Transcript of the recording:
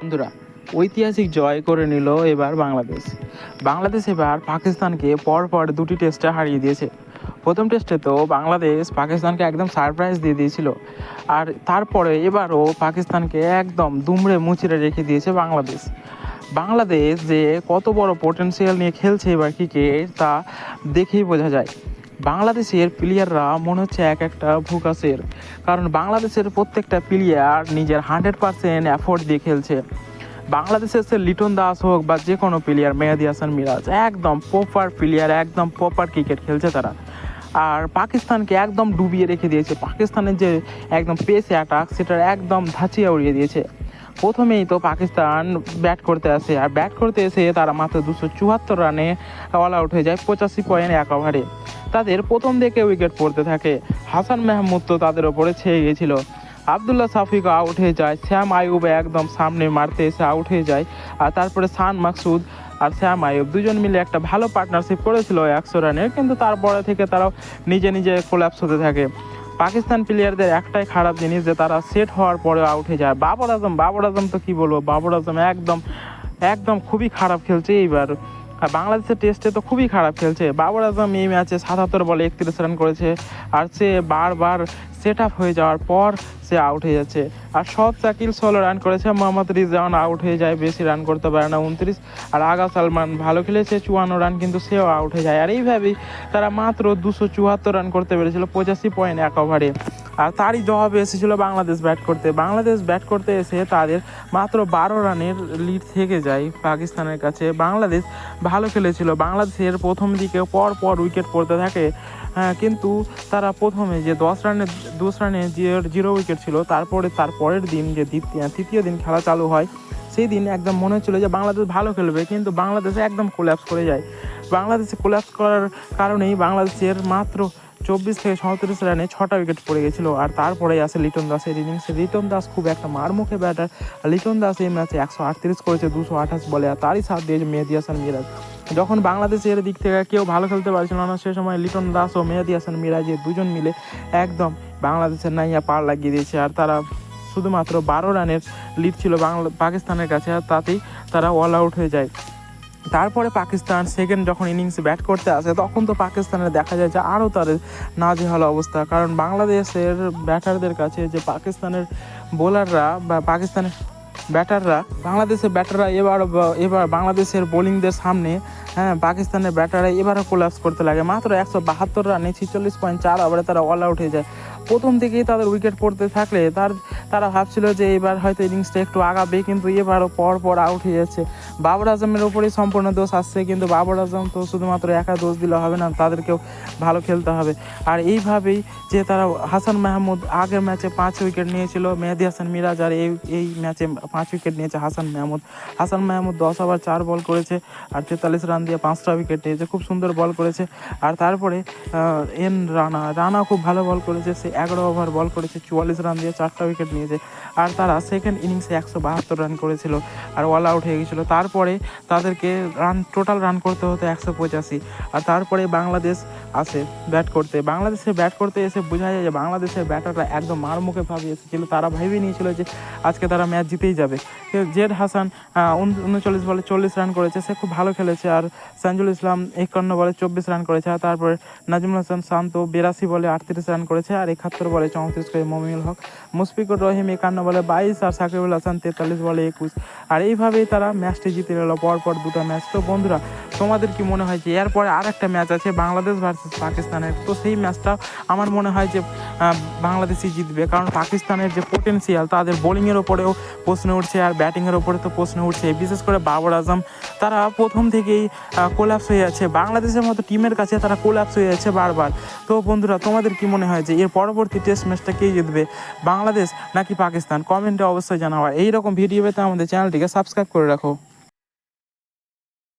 বন্ধুরা, ঐতিহাসিক জয় করে নিল এবার বাংলাদেশ। বাংলাদেশ এবার পাকিস্তানকে পরপর দুটি টেস্টে হারিয়ে দিয়েছে। প্রথম টেস্টে তো বাংলাদেশ পাকিস্তানকে একদম সারপ্রাইজ দিয়ে দিয়েছিল, আর তারপরে এবারও পাকিস্তানকে একদম দুমড়ে মুচড়ে রেখে দিয়েছে বাংলাদেশ। বাংলাদেশ যে কত বড় পোটেনশিয়াল নিয়ে খেলছে এবার ক্রিকেট তা দেখেই বোঝা যায়। বাংলাদেশের প্লেয়াররা মনে হচ্ছে এক একটা ভুকাসের কারণ বাংলাদেশের প্রত্যেকটা প্লেয়ার নিজের হান্ড্রেড পার্সেন্ট অ্যাফোর্ড দিয়ে খেলছে। বাংলাদেশের সে লিটন দাস হোক বা যে কোনো প্লেয়ার মেহেদি হাসান মিরাজ, একদম প্রপার প্লেয়ার একদম প্রপার ক্রিকেট খেলছে তারা। আর পাকিস্তানকে একদম ডুবিয়ে রেখে দিয়েছে। পাকিস্তানের যে একদম পেস অ্যাটাক সেটার একদম ধাঁচিয়ে উড়িয়ে দিয়েছে। প্রথমেই তো পাকিস্তান ব্যাট করতে আসে। আর ব্যাট করতে এসে তারা মাত্র দুশো চুয়াত্তর রানে অল আউট হয়ে যায়। পঁচাশি পয়েন্ট এক ওভারে তাদের প্রথম দিকে উইকেট পড়তে থাকে। হাসান মেহমুদ তো তাদের ওপরে ছেয়ে গেছিল আবদুল্লাহ সাফিক আউট হয়ে যায়, শ্যাম আয়ুব একদম সামনে মারতে এসে আউট হয়ে যায়, আর তারপরে সান মাকসুদ আর শ্যাম আয়ুব দুজন মিলে একটা ভালো পার্টনারশিপ করেছিল একশো রানের, কিন্তু তারপরে থেকে তারাও নিজে নিজে কোল্যাপস হতে থাকে। পাকিস্তান প্লেয়ারদের একটাই খারাপ জিনিস যে তারা সেট হওয়ার পরে আউট হয়ে যায়। বাবর আজম বাবর আজম তো কি বলব? বাবর আজম একদম একদম খুবই খারাপ খেলছে এইবার। আর বাংলাদেশের টেস্টে তো খুবই খারাপ খেলছে। বাবর আজম এই ম্যাচে সাতাত্তর বলে একত্রিশ রান করেছে। আর সে বারবার সেট আপ হয়ে যাওয়ার পর সে আউট হয়ে যাচ্ছে। আর সব শাকিল ষোলো রান করেছে, মোহাম্মদ রিজান আউট হয়ে যায়, বেশি রান করতে পারে না, উনত্রিশ। আর আগা সালমান ভালো খেলেছে, চুয়ান্ন রান কিন্তু সেও আউট হয়ে যায়। আর এইভাবেই তারা মাত্র দুশো চুয়াত্তর রান করতে পেরেছিল, পঁচাশি পয়েন্ট এক ওভারে আর তারই জবাবে এসেছিল বাংলাদেশ ব্যাট করতে। বাংলাদেশ ব্যাট করতে এসে তাদের মাত্র বারো রানের লিড থেকে যায় পাকিস্তানের কাছে। বাংলাদেশ ভালো খেলেছিল। বাংলাদেশের প্রথম দিকে পর পর উইকেট পড়তে থাকে। হ্যাঁ, কিন্তু তারা প্রথমে যে দশ রানে দশ রানে যে- জিরো উইকেট ছিল তারপরে তার পরের দিন যে দ্বিতীয় তৃতীয় দিন খেলা চালু হয় সেই দিন একদম মনে হচ্ছিল যে বাংলাদেশ ভালো খেলবে কিন্তু বাংলাদেশে একদম কোল্যাপস করে যায়। বাংলাদেশে কোল্যাপস করার কারণেই বাংলাদেশের মাত্র চব্বিশ থেকে সাঁত্রিশ রানে ছটা উইকেট পড়ে গেছিল। আর তারপরে আসে লিটন দাসের ইনিংস লিটন দাস খুব একটা মারমুখে ব্যাটার লিটন দাস এই ম্যাচে একশো আটত্রিশ করেছে, দুশো আঠাশ বলে। আর তারই সাথ দিয়েছে মেহেদি হাসান মিরাজ। যখন বাংলাদেশের দিক থেকে কেউ ভালো খেলতে পারছিল না, সে সময় লিটন দাস ও মেহেদি হাসান মিরাজের দুজন মিলে একদম বাংলাদেশের নাইয়া পার লাগিয়ে দিয়েছে। আর তারা শুধুমাত্র বারো রানের লিড ছিল বাংলা পাকিস্তানের কাছে। আর তাতেই তারা অল আউট হয়ে যায়। তারপরে পাকিস্তান সেকেন্ড যখন ইনিংস ব্যাট করতে আসে, তখন তো পাকিস্তানের দেখা যায় যে আরও তাদের নাজেহাল অবস্থা। কারণ বাংলাদেশের ব্যাটারদের কাছে যে পাকিস্তানের বোলাররা বা পাকিস্তানের ব্যাটাররা বাংলাদেশের ব্যাটাররা এবার এবার বাংলাদেশের বোলিংদের সামনে হ্যাঁ পাকিস্তানের ব্যাটাররা এবারও কোলাপস করতে লাগে। মাত্র একশো বাহাত্তর রানে ছিচল্লিশ পয়েন্ট চার ওভারে তারা অল আউট হয়ে যায়। প্রথম থেকেই তাদের উইকেট পড়তে থাকলে তার, তারা ভাবছিল যে এবার হয়তো ইনিংসটা একটু আগাবে, কিন্তু এবারও পর পর আউট হয়ে যাচ্ছে। বাবর আজমের ওপরেই সম্পূর্ণ দোষ আসছে, কিন্তু বাবর আজম তো শুধুমাত্র একা দোষ দিলে হবে না, তাদেরকেও ভালো খেলতে হবে। আর এইভাবেই যে তারা হাসান মাহমুদ আগের ম্যাচে পাঁচ উইকেট নিয়েছিল, মেহেদি হাসান মিরাজ, আর এই এই ম্যাচে পাঁচ উইকেট নিয়েছে হাসান মাহমুদ। হাসান মাহমুদ দশ ওভার চার বল করেছে, আর তেতাল্লিশ রান দিয়ে পাঁচটা উইকেট নিয়েছে, খুব সুন্দর বল করেছে। আর তারপরে এন রানা রানা খুব ভালো বল করেছে, সে এগারো ওভার বল করেছে, চুয়াল্লিশ রান দিয়ে চারটা উইকেট নিয়েছে। আর তারা সেকেন্ড ইনিংসে একশো বাহাত্তর রান করেছিল আর অল আউট হয়ে গেছিল। তারপরে তাদেরকে রান টোটাল রান করতে হতো একশো পঁচাশি। আর তারপরে বাংলাদেশ আসে ব্যাট করতে। বাংলাদেশে ব্যাট করতে এসে বোঝা যায় যে বাংলাদেশের ব্যাটাররা একদম মারমুখে ভাবে এসেছিল। তারা ভেবে নিয়েছিল যে আজকে তারা ম্যাচ জিতেই যাবে। জেড হাসান উন- উনচল্লিশ বলে চল্লিশ রান করেছে। সে খুব ভালো খেলেছে। আর সানজুল ইসলাম একান্ন বলে চব্বিশ রান করেছে। আর তারপরে নাজিমুল হাসান শান্ত বিরাশি বলে আটত্রিশ রান করেছে। আর একাত্তর বলে চৌত্রিশ করে মমিনুল হক। মুশফিকুর রহিম একান্ন বলে বাইশ আর সাকিবুল হাসান তেতাল্লিশ বলে একুশ। আর এইভাবেই তারা ম্যাচটি জিতে নিল। পরপর দুটো ম্যাচ। তো বন্ধুরা, তোমাদের কি মনে হয় যে এরপরে আর একটা ম্যাচ আছে, বাংলাদেশ ভার্সেস পাকিস্তানের? তো সেই ম্যাচটা আমার মনে হয় যে বাংলাদেশই জিতবে। কারণ পাকিস্তানের যে পোটেন্সিয়াল তাদের বোলিংয়ের ওপরেও প্রশ্ন উঠছে আর ব্যাটিংয়ের ওপরে তো প্রশ্ন উঠছে। বিশেষ করে বাবর আজম, তারা প্রথম থেকেই কোলাপস হয়ে যাচ্ছে বাংলাদেশের মতো টিমের কাছে তারা কোলাপস হয়ে যাচ্ছে বারবার। তো বন্ধুরা, তোমাদের কি মনে হয় যে এর পরবর্তী টেস্ট ম্যাচটা কে জিতবে? বাংলাদেশ নাকি পাকিস্তান? কমেন্টে অবশ্যই জানাও। এইরকম ভিডিও পেতে আমাদের চ্যানেলটিকে সাবস্ক্রাইব করে রাখো।